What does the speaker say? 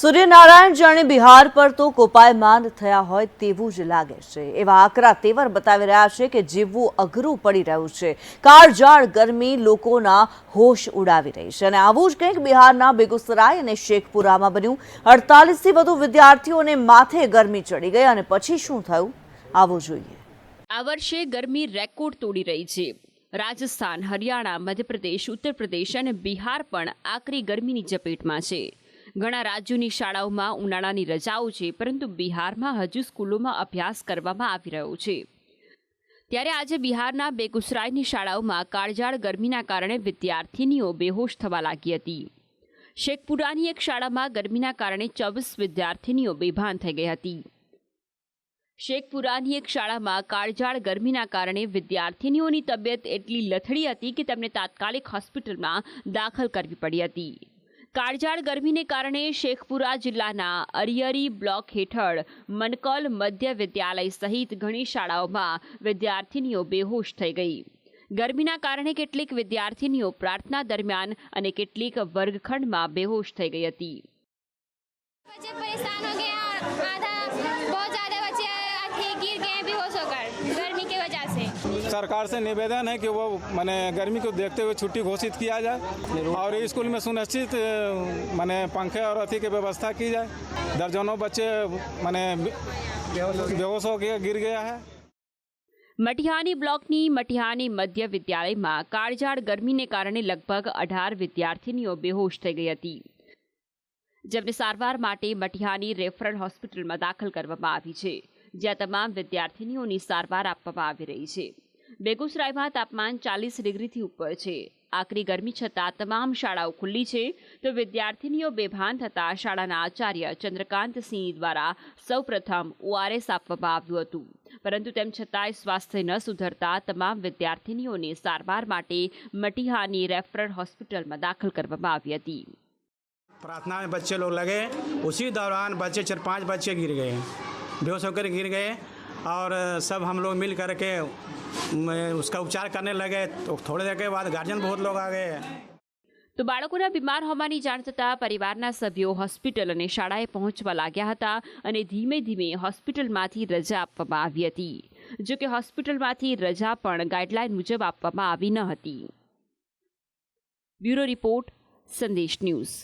સૂર્યનારાયણ જાણે બિહાર પર તો કોપાયમાન થયા હોય તેવું જ લાગે છે. એવા આકરા તેવર બતાવી રહ્યા છે કે જીવવું અઘરું પડી રહ્યું છે. કાળજાળ ગરમી લોકોના હોશ ઉડાવી રહી છે અને આવું જ કંઈક બિહારના બેગુસરાય અને શેખપુરામાં બન્યું. અડતાલીસથી વધુ વિદ્યાર્થીઓને માથે ગરમી ચડી ગઈ અને પછી શું થયું? આવું જોઈએ. આ વર્ષે ગરમી રેકોર્ડ તોડી રહી છે. રાજસ્થાન, હરિયાણા, મધ્યપ્રદેશ ઉત્તર પ્રદેશ અને બિહાર પણ આકરી ગરમીની ઝપેટમાં છે. ઘણા રાજ્યોની શાળાઓમાં ઉનાળાની રજાઓ છે, પરંતુ બિહારમાં હજુ સ્કૂલોમાં અભ્યાસ કરવામાં આવી રહ્યો છે. ત્યારે આજે બિહારના બેગુસરાયની શાળાઓમાં કાળજાળ ગરમીના કારણે વિદ્યાર્થીનીઓ બેહોશ થવા લાગી હતી. શેખપુરાની એક શાળામાં ગરમીના કારણે ચોવીસ વિદ્યાર્થીનીઓ બેભાન થઈ ગઈ હતી. શેખપુરાની એક શાળામાં કાળજાળ ગરમીના કારણે વિદ્યાર્થીનીઓની તબિયત એટલી લથડી હતી કે તેમને તાત્કાલિક હોસ્પિટલમાં દાખલ કરવી પડી હતી. કાળજાળ ગરમીને કારણે શેખપુરા જિલ્લાના અરિયરી બ્લોક હેઠળ મનકોલ મધ્ય વિદ્યાલય સહિત ઘણી શાળાઓમાં વિદ્યાર્થીનીઓ બેહોશ થઈ ગઈ ગરમીના કારણે કેટલીક વિદ્યાર્થીનીઓ પ્રાર્થના દરમિયાન અને કેટલીક વર્ગખંડમાં બેહોશ થઈ ગઈ હતી बच्चे परेशान हो गए हैं आधा बहुत ज़्यादा बच्चे थे गिर गए हैं बेहोश होकर गर्मी की वजह से सरकार से निवेदन है कि वो मैंने गर्मी को देखते हुए छुट्टी घोषित किया जाए और स्कूल में सुनिश्चित अ, मैंने पंखे और अथी की व्यवस्था की जाए दर्जनों बच्चे मैंने बेहोश हो गए गिर गया है મટિહાની બ્લોકની મટિહાની મધ્ય વિદ્યાલયમાં કાળજાળ ગરમીને કારણે લગભગ અઢાર વિદ્યાર્થીનીઓ બેહોશ થઈ ગઈ હતી જેમને સારવાર માટે મટિહાની રેફરલ હોસ્પિટલમાં દાખલ કરવામાં આવી છે જ્યાં તમામ વિદ્યાર્થીનીઓની સારવાર આપવામાં આવી રહી છે બેગુસરાયમાં તાપમાન ચાલીસ ડિગ્રીથી ઉપર છે આકરી ગરમી છતાં તમામ શાળાઓ ખુલ્લી છે તો વિદ્યાર્થીનીઓ બેભાન થતાં શાળાના આચાર્ય ચંદ્રકાંતસિંહ દ્વારા સૌપ્રથમ ઓઆરએસ આપવામાં આવ્યું હતું પરંતુ તેમ છતાંય સ્વાસ્થ્ય ન સુધરતા તમામ વિદ્યાર્થીનીઓને સારવાર માટે મટિહાની રેફરલ હોસ્પિટલમાં દાખલ કરવામાં આવી હતી प्रार्थना में बच्चे लोग लगे उसी दौरान बच्चे चार पांच बच्चे गिर गए बेहोश होकर गिर गए और सब हम लोग मिल करके म, उसका उपचार करने लगे तो थोड़ी देर के बाद गार्जियन बहुत लोग आ गए તો બાળકોના બીમાર હોવાની જાણ થતાં પરિવારના સભ્યો હોસ્પિટલ અને શાળાએ પહોંચવા લાગ્યા હતા અને ધીમે ધીમે હોસ્પિટલમાંથી રજા આપવામાં આવી હતી જો કે હોસ્પિટલમાંથી રજા પણ ગાઈડલાઈન મુજબ આપવામાં આવી ન હતી બ્યુરો રિપોર્ટ સંદેશ ન્યૂઝ